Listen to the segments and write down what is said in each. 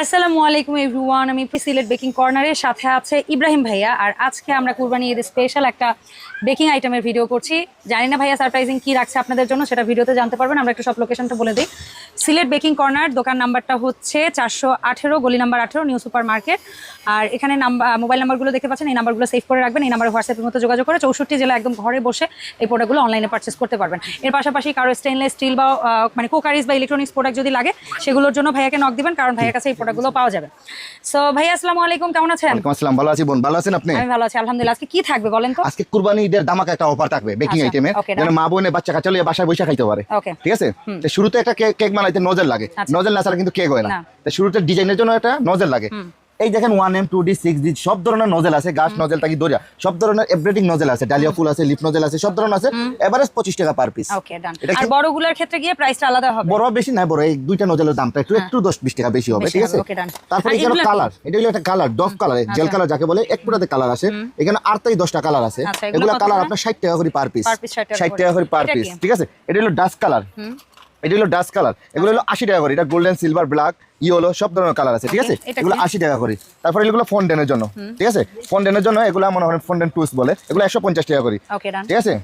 আসসালামু আলাইকুম এভরিওয়ান, আমি সিলেট বেকিং কর্নারের সাথে আছে ইব্রাহিম ভাইয়া। আর আজকে আমরা কুরবানি ঈদের স্পেশাল একটা বেকিং আইটেমের ভিডিও করছি। জানি না ভাইয়া সারপ্রাইজিং কি রাখছে আপনাদের জন্য সেটা ভিডিওতে জানতে পারবেন। আমরা একটু সব লোকেশনটা বলে দিই। সিলেট বেকিং কর্নার দোকান নাম্বারটা হচ্ছে চারশো আঠেরো গলি নাম্বার আঠেরো নিউ সুপার মার্কেট আর এখানে নাম্বার মোবাইল নাম্বারগুলো দেখতে পাচ্ছেন এই নাম্বারগুলো সেভ করে রাখবেন এই নাম্বারে হোয়াটসঅ্যাপের মতো যোগাযোগ করে চৌষট্টি জেলা একদম ঘরে বসে এই প্রোডাক্টগুলো অনলাইনে পারচেস করতে পারবেন। এর পাশাপাশি কারও স্টেনলেস স্টিল বা মানে কোকারিজ বা ইলেকট্রনিক্স প্রোডাক্ট যদি লাগে সেগুলোর জন্য ভাইয়াকে নক দিবেন কারণ ভাইয়ের কাছে এই প্রোডাক্টগুলো পাওয়া যাবে। সো ভাইয়া আসসালামু আলাইকুম কেমন আছেন? আসসালাম ভালো আছি বোন ভালো আছেন আপনি? আমি ভালো আছি আলহামদুলিল্লাহ। আজকে কি থাকবে বলেন তো? আজকে কুরবানি ঈদের দামাক একটা অফার থাকবে বেকিং আচ্ছা, আইটেমে মানে যেন মা বোনে বাচ্চা কাচ্চা লিয়ে বাসায় বসে খাইতে পারে। ঠিক আছে? তো শুরুতে একটা কেক কেক বানাইতে নজর লাগে। নজর না ছাড়া কিন্তু কেক হয় না। না। তো শুরুতে ডিজাইনের জন্য একটা নজর লাগে। এই দেখেন one M two D six D সব ধরনের নজেল আছে। গাছ নজেল থাকি দরিয়া সব ধরনের এভরিথিং নজেল আছে। ডালিয়া ফুল আছে লিপ নজেল আছে সব ধরনের আছে। এভারেজ পঁচিশ টাকা পার পিস আর বড়গুলোর ক্ষেত্রে গিয়ে প্রাইসটা আলাদা হবে। বড় বেশি না বড়। এই দুইটা নজেলের দামটা একটু একটু দশ বিশ টাকা বেশি হবে ঠিক আছে? তারপরে এখানে কালার এটা হলো একটা কালার ডফ কালার জেল কালার যাকে বলে এক পুরাতে কালার আছে এখানে আটটাই দশটা কালার আছে। আচ্ছা, এগুলো কালার আপনার ষাট টাকা করে পার পিস Per piece 60 টাকা ষাট টাকা করে পার পিস ঠিক আছে? এটা হলো ডাস্ট কালার এটা হলো ডাস্ট কালার এগুলো হলো আশি টাকা করে। এটা গোল্ডেন সিলভার ব্ল্যাক ইয়েলো সব ধরনের কালার আছে ঠিক আছে? এগুলো আশি টাকা করে। তারপরে এগুলো ফন্ডেনের জন্য ঠিক আছে? ফন্ডেনের জন্য এগুলো মনে হয় ফন্ডেন টুস বলে। এগুলো একশো পঞ্চাশ টাকা করে ঠিক আছে?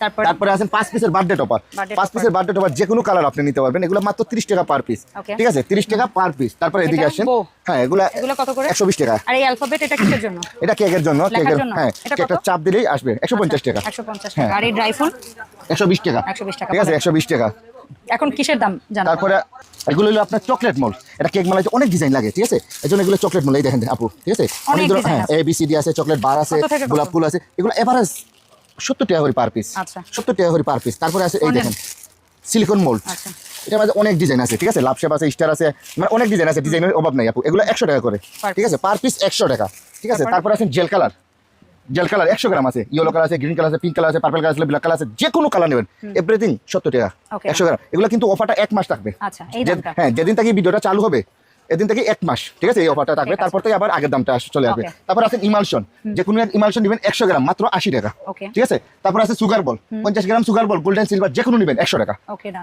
তারপরে? আছেন পাঁচ পিসের বার্থডে টপার পাঁচ পিসের বার্থডে টপার যে কোনো কালার আপনি নিতে পারবেন। এগুলো মাত্র তিরিশ টাকা পার পিস ঠিক আছে? তিরিশ টাকা পার পিস তারপরে এদিকে আসেন। হ্যাঁ এগুলো একশো বিশ টাকা। আর এই অ্যালফাবেট এটা কিসের জন্য? এটা কেকের জন্য কেকের হ্যাঁ কেকটা আচ্ছা। চাপ দিলেই আসবে একশো পঞ্চাশ টাকা। একশো পঞ্চাশ হ্যাঁ। টাকা। আর এই ড্রাই ফ্রুট একশো বিশ টাকা। 120 টাকা। ঠিক আছে একশো বিশ টাকা। এখন কিসের দাম জানো? তারপরে এগুলো হলো আপনার চকলেট মল এটা কেক মালাইতে অনেক ডিজাইন লাগে ঠিক আছে? এই জন্য এগুলো চকলেট মল এই দেখেন আপু ঠিক আছে? অনেক ধরনের- হ্যাঁ এ বি সি ডি আছে চকলেট বার আছে? গোলাপ ফুল আছে এগুলো এভারেজ সত্তর টাকা করে পার পিস আচ্ছা। সত্তর টাকা করে পার পিস তারপরে আছে এই। দেখেন সিলিকন মোল্ড আচ্ছা। এটার মাঝে অনেক ডিজাইন আছে ঠিক আছে? লাভ শেপ আছে স্টার আছে মানে অনেক ডিজাইন আছে ডিজাইনের অভাব নাই আপু। এগুলো একশো টাকা করে ঠিক আছে? পার পিস একশো টাকা ঠিক আছে? তারপরে? আছে জেল কালার জেল কালার একশো গ্রাম আছে ইয়েলো কালার আছে গ্রিন কালার আছে পিঙ্ক কালার আছে পার্পল কালার আছে ব্ল্যাক কালার আছে যে কোনো কালার নেবেন। এভরিথিং সত্তর টাকা একশো গ্রাম। এগুলো কিন্তু অফারটা এক মাস থাকবে। আচ্ছা হ্যাঁ যেদিন থেকে ভিডিওটা চালু হবে এদিন থেকে এক মাস ঠিক আছে এই অফারটা থাকবে। তারপর থেকে আবার আগের দামটা চলে আসবে। তারপর আছে ইমালশন যে কোনো ইমালশন নেবেন একশো গ্রাম মাত্র আশি টাকা। ঠিক আছে? তারপর আছে সুগার বল পঞ্চাশ gram sugar ball golden silver যে কোনো নেবেন একশো টাকা।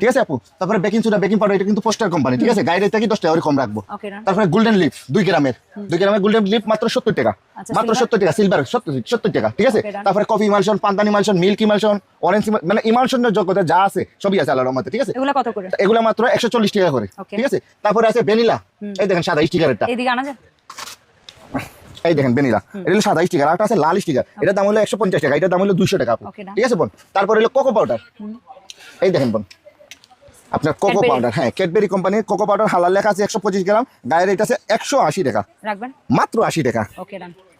ঠিক আছে আপু? তারপরে বেকিং সোডা বেকিং পাউডার এটা কিন্তু পোস্টার কোম্পানি ঠিক আছে? গাইডের থেকে দশ টাকা করে কম রাখব। তারপরে গোল্ডেন লিপ দুই গ্রামের। দুই গ্রামের গোল্ডেন লিপ মাত্র সত্তর টাকা। মাত্র সত্তর টাকা সিলভার সত্তর সত্তর টাকা ঠিক আছে? তারপরে কফি ইমালশন পান্তান ইমালশন মিল্ক ইমালশন অরেঞ্জ মানে ইমালশনের যোগ্যতা যা আছে সবই আছে আল্লাহর রহমতে ঠিক আছে? এগুলো কত করে? এগুলো মাত্র একশো চল্লিশ টাকা করে ঠিক আছে? তারপরে আছে ভ্যানিলা। এই দেখেন সাদা স্টিকারেরটা আনা যায়? এই দেখেন ভ্যানিলা। এটা হলো সাদা স্টিকার আর আছে লাল স্টিকার এটার দাম হলো একশো পঞ্চাশ টাকা এটার দাম হলো দুশো টাকা। ঠিক আছে বোন? তারপরে হলো কোকো পাউডার। এই দেখেন বোন আপনার কোকো পাউডার হ্যাঁ ক্যাডবেরি কোম্পানির কোকো পাউডার হালাল লেখা আছে একশো পঁচিশ গ্রাম গায়ের রেট আছে একশো আশি টাকা। রাখবেন? মাত্র আশি টাকা।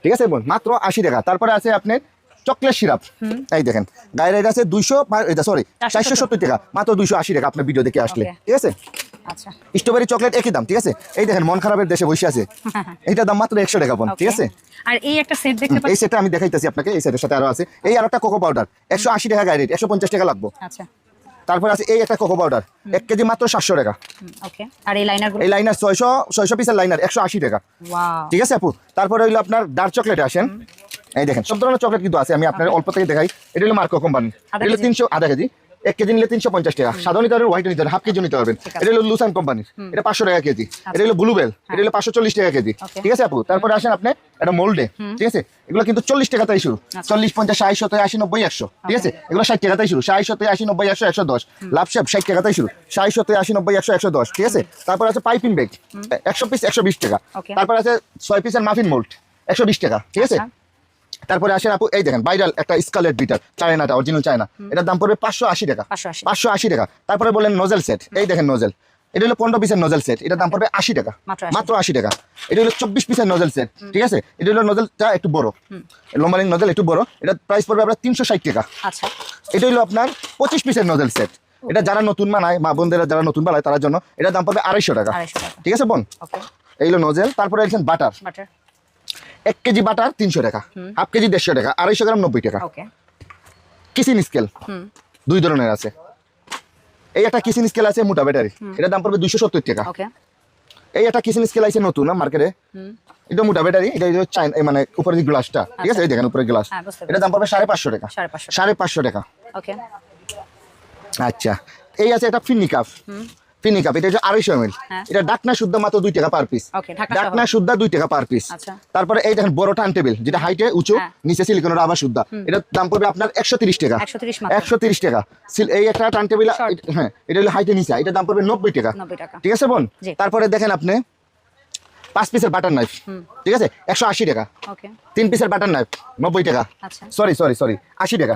ঠিক আছে বোন? মাত্র আশি টাকা। তারপরে আছে আপনার চকলেট সিরাপ এই দেখেন গায়ের রেট আছে দুইশো সরি চারশো সত্তর। টাকা। মাত্র দুইশো আশি টাকা আপনার ভিডিও দেখে আসলে। ঠিক আছে? আচ্ছা। স্ট্রবেরি চকলেট একই দাম ঠিক আছে? এই দেখেন মন খারাপের দেশে বসে আছে। এইটার দাম মাত্র একশো টাকা বোন ঠিক আছে? আর এই একটা সেট দেখতে এই সেটটা আমি দেখাইতেছি আপনাকে এই সেটের সাথে আরও আছে। এই আর একটা কোকো পাউডার একশো আশি টাকা গায়ে রেট একশো পঞ্চাশ টাকা লাগবো। আচ্ছা। তারপর আছে এই একটা কোকো পাউডার এক কেজি মাত্র সাতশো টাকা। আর এই লাইনারগুলো এই লাইনার ছয়শো ছয়শো পিসের লাইনার একশো আশি টাকা। ঠিক আছে আপু? তারপরে হইল আপনার ডার্ক চকলেট আসেন। এই দেখেন সব ধরনের চকলেট কিন্তু আছে আমি আপনার অল্প থেকে দেখাই। এটা হলো মার্কো কোম্পানি এটা হলো তিনশো আধা কেজি। এক কেজি নিলে তিনশো পঞ্চাশ টাকা। সাদা নিতে পারবেন হোয়াইট নিতে পারবেন হাফ কেজি নিতে পারবেন। এটা হলো লুসান কোম্পানির এটা পাঁচশো টাকা কেজি। এটা হলো ব্লুবেল এটা হলো পাঁচশো চল্লিশ টাকা কেজি। ঠিক আছে আপু? তারপরে আসেন আপনি এটা মোল্ডে ঠিক আছে? এগুলো কিন্তু চল্লিশ টাকা তাই শুরু। চল্লিশ পঞ্চাশ ষাট সত্তর আশি নব্বই একশো। ঠিক আছে? এগুলো ষাট টাকা তাই শুরু। ষাট সত্তর আশি নব্বই একশো একশো দশ। লাভ শেপ ষাট টাকা তাই শুরু। ষাট সত্তর আশি নব্বই একশো একশো দশ। ঠিক আছে? তারপর আছে পাইপিং ব্যাগ একশো পিস একশো বিশ টাকা। তারপর আছে ছয় পিসের মাফিন মোল্ড একশো বিশ টাকা। ঠিক আছে? আচ্ছা। তারপরে আসেন আপু এই দেখেন ভাইরাল একটা স্কালেট বিটার চায়নাটা অরিজিনাল চায়না এটার দাম পড়বে পাঁচশো আশি টাকা। পাঁচশো আশি। টাকা। তারপরে বলেন নোজেল সেট এই দেখেন নোজেল এটা হলো পনেরো পিসের নোজেল সেট এটার দাম পড়বে আশি টাকা। মাত্র আশি। টাকা। এটা হলো চব্বিশ পিসের নোজেল সেট ঠিক আছে? এটা হলো নোজেলটা একটু বড়। লম্বালিং নোজেল একটু বড়। এটা প্রাইস পড়বে আপনার তিনশো ষাট টাকা। আচ্ছা। এটা হলো আপনার পঁচিশ পিসের নোজেল সেট এটা যারা নতুন বানায় মা বোনদের যারা নতুন বানায় তার জন্য এটার দাম পড়বে আড়াইশো টাকা। ঠিক আছে বোন? ওকে। এই হলো নোজেল তারপরে বাটার এক কেজি বাটার তিনশো টাকা হাফ কেজি দেড়শো টাকা আড়াইশো গ্রাম নব্বই টাকা। কিসিন স্কেল দুই ধরনের আছে। এই একটা কিসিন স্কেল আছে মোটা ব্যাটারি এটার দাম পড়বে দুইশো সত্তর টাকা। এই একটা কিসিন স্কেল আছে নতুন মার্কেটে? এটা মোটা ব্যাটারি এটা চাইনা মানে উপরে যে গ্লাসটা ঠিক আছে? এই দেখেন উপরে গ্লাস। হ্যাঁ, এটার দাম পড়বে সাড়ে পাঁচশো টাকা। সাড়ে পাঁচশো টাকা। ওকে। আচ্ছা। এই আছে এটা ফিন্নি কাপ। ফিনি কাপ এটা হচ্ছে আড়াইশো এমএল হ্যাঁ। এটা ডাকনা শুদ্ধ মাত্র দুই টাকা পার পিস ডাকনা শুদ্ধ দুই টাকা পার পিস আচ্ছা। তারপরে এই দেখেন বড় টার্ন টেবিল যেটা হাইটে উঁচু হ্যাঁ। নিচে সিলিকনের আবার শুদ্ধ। এটার দাম পড়বে আপনার একশো তিরিশ টাকা। একশো তিরিশ টাকা। এই একটা টার্ন টেবিল হ্যাঁ এটা হলো হাইটে নিচে এটার দাম পড়বে নব্বই টাকা। ঠিক আছে বোন? তারপরে দেখেন আপনি পাঁচ পিসের বাটার নাইফ ঠিক আছে? একশো আশি টাকা। তিন পিসের বাটার নাইফ নব্বই টাকা। সরি সরি সরি আশি টাকা।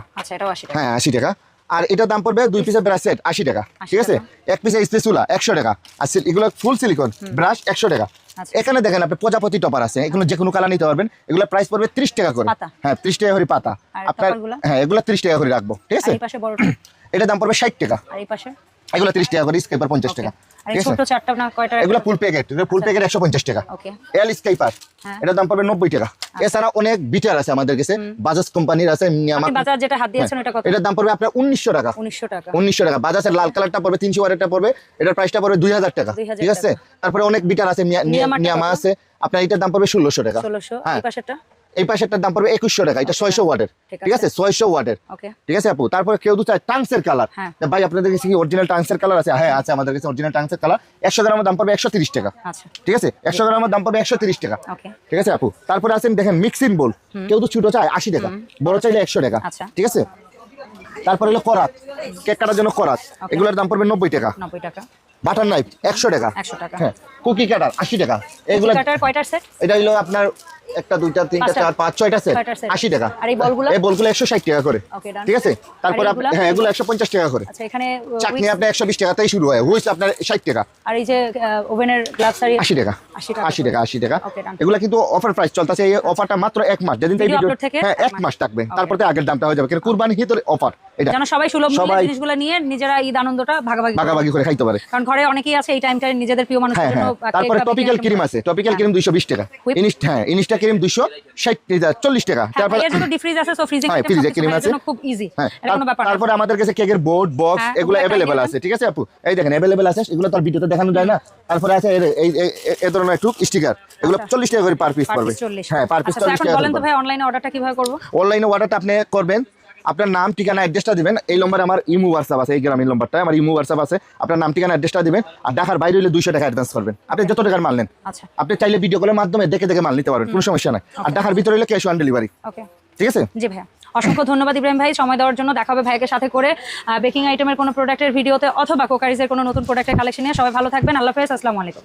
হ্যাঁ আশি টাকা। আর এটার দাম পড়বে দুই পিসের ব্রাশ সেট আশি টাকা ঠিক আছে? এক পিসের স্পেসুলা একশো টাকা। আর এগুলো ফুল সিলিকন ব্রাশ একশো টাকা। আচ্ছা। এখানে দেখেন আপনি প্রজাপতি টপার আছে এগুলো যে কোনো কালার নিতে পারবেন। এগুলো প্রাইস পড়বে ত্রিশ টাকা করে। হ্যাঁ ত্রিশ টাকা করে পাতা। আপনার হ্যাঁ এগুলো ত্রিশ টাকা করে রাখব ঠিক আছে? এটার দাম পড়বে ষাট টাকা। আর এই পাশে এগুলো ত্রিশ টাকা করে স্কেপার পঞ্চাশ ওকে টাকা ঠিক আছে? ছোট চারটা না কয়টা এগুলো ফুল প্যাকেট ফুল টাকা। ওকে এল স্কাইপার হ্যাঁ। দাম পড়বে টাকা। এছাড়া অনেক বিটার আছে আমাদের কাছে বাজাজ কোম্পানির আছে যেটা হাত দিয়েছেন হ্যাঁ, এটা কত? এটার দাম পড়বে আপনার উনিশশো টাকা। উনিশশো টাকা। উনিশশো টাকা। বাজাজের লাল কালারটা পড়বে পড়বে এটার প্রাইসটা পড়বে দুই হাজার টাকা ঠিক আছে? তারপরে অনেক বিটার আছে নিয়ামা আছে। আপনার এটার দাম পড়বে ষোলোশো টাকা। হ্যাঁ। এই পাশেরটা? এই পাশেরটার দাম পড়বে একুশশো টাকা এটা ছয়শো ওয়াটের ঠিক আছে? ছয়শো ওয়াটের ঠিক আছে আপু? তারপরে কেউ তো চায় টাংসের কালার হ্যাঁ। ভাই আপনাদের কাছে কি অরিজিনাল টাংসের কালার আছে? হ্যাঁ আছে আমাদের কাছে অরিজিনাল টাংসের কালার। একশো গ্রামের দাম পড়বে একশো তিরিশ টাকা। আচ্ছা। ঠিক আছে? একশো গ্রামের দাম পড়বে একশো তিরিশ টাকা। ঠিক আছে আপু? তারপরে আছেন দেখেন মিক্সিং বোল কেউ তো ছোট চায় আশি টাকা। বড় চাইলে একশো টাকা। আচ্ছা। ঠিক আছে? তারপরে হলো করাত। কেক কাটার জন্য করাত। এগুলোর দাম পড়বে নব্বই টাকা। নব্বই টাকা। বাটার নাইফ একশো টাকা। হ্যাঁ। কুকি কাটার আশি টাকা। এগুলো এটা হলো আপনার একটা দুইটা তিনটা চার পাঁচ ছয়টা সেট আশি টাকা। আর এই বলগুলো? এই বলগুলো একশো ষাট টাকা করে। ঠিক আছে? তারপরে? হ্যাঁ এগুলো একশো পঞ্চাশ টাকা করে। আচ্ছা uh, চাটনি আপনার একশো বিশ টাকাতেই শুরু হয়। হুইস আপনার ষাট টাকা। আর এই যে ওভেনের গ্লাভস আর আশি টাকা। আশি টাকা আশি টাকা। এগুলো কিন্তু অফার প্রাইস চলতেছে। এই অফারটা মাত্র এক মাস। যেদিন থেকে ভিডিও হ্যাঁ এক মাস। থাকবে। তারপরে তো আগের দামটা হয়ে যাবে। কিন্তু কুরবানি হিতরে অফার এটা যেন সবাই সুলভ মূল্যে সবাই- জিনিসগুলো নিয়ে নিজেরা ঈদ আনন্দটা ভাগাভাগি ভাগাভাগি করে খাইতে পারে। কারণ ঘরে অনেকেই আছে এই টাইমটায় নিজেদের প্রিয় মানুষের হ্যাঁ জন্য হ্যাঁ তারপরে বা টপিক্যাল ক্রিম আছে। টপিক্যাল হ্যাঁ। ক্রিম দুইশো বিশ টাকা। Whip? ইনিস্ট হ্যাঁ ইনিস্টা ক্রিম দুইশো ষাট চল্লিশ টাকা। তারপর তারপরে যেহেতু আছে, সো ফ্রিজিং হ্যাঁ, cream ভাইয়ের আছে। খুব ইজি হ্যাঁ কোনো ব্যাপার না। তারপরে আমাদের কাছে কেকের বোর্ড বক্স হ্যাঁ, এগুলো अवेलेबल আছে ঠিক আছে আপু? এই দেখেন अवेलेबल আছে এগুলো তার ভিডিওতে দেখানো যায় না। তারপরে আছে এই- এই ধরনের টুক স্টিকার এগুলো আচ্ছা। চল্লিশ টাকা করে পার পিস পড়বে। 40 হ্যাঁ পার পিস আচ্ছা, তো চল্লিশ এখন টাকা বলেন তো ভাই অনলাইনে অর্ডারটা কীভাবে করব? অনলাইনে অর্ডারটা আপনি করবেন আপনার নাম ঠিকানা অ্যাড্রেসটা দিবেন। এই নম্বরে আমার ইমো হোয়াটসঅ্যাপ আছে এই গ্রামীণ নম্বরটা আমার ইমো হোয়াটসঅ্যাপ আছে। আপনার নাম ঠিকানা অ্যাড্রেসটা দিবেন। আর ঢাকার বাইরে হলে দুইশো টাকা অ্যাডভান্স করবেন। আপনি যত টাকার মাল নেন। আচ্ছা। আপনি চাইলে ভিডিও কলের মাধ্যমে দেখে দেখে মাল নিতে পারবেন। কোনো সমস্যা নাই। আর ঢাকার ভিতরে হলে ক্যাশ অন ডেলিভারি ঠিক আছে? জি ভাইয়া। অসংখ্য ধন্যবাদ ইব্রাহিম ভাই সময় দেওয়ার জন্য। দেখাবে ভাইকে সাথে করে বেকিং আইটেমের কোনো প্রোডাক্টের ভিডিওতে অথবা কোকারিজের কোনো নতুন প্রোডাক্টের কালেকশন নিয়ে সবাই ভালো থাকবেন। আল্লাহ হাফেজ। আসসালামু আলাইকুম।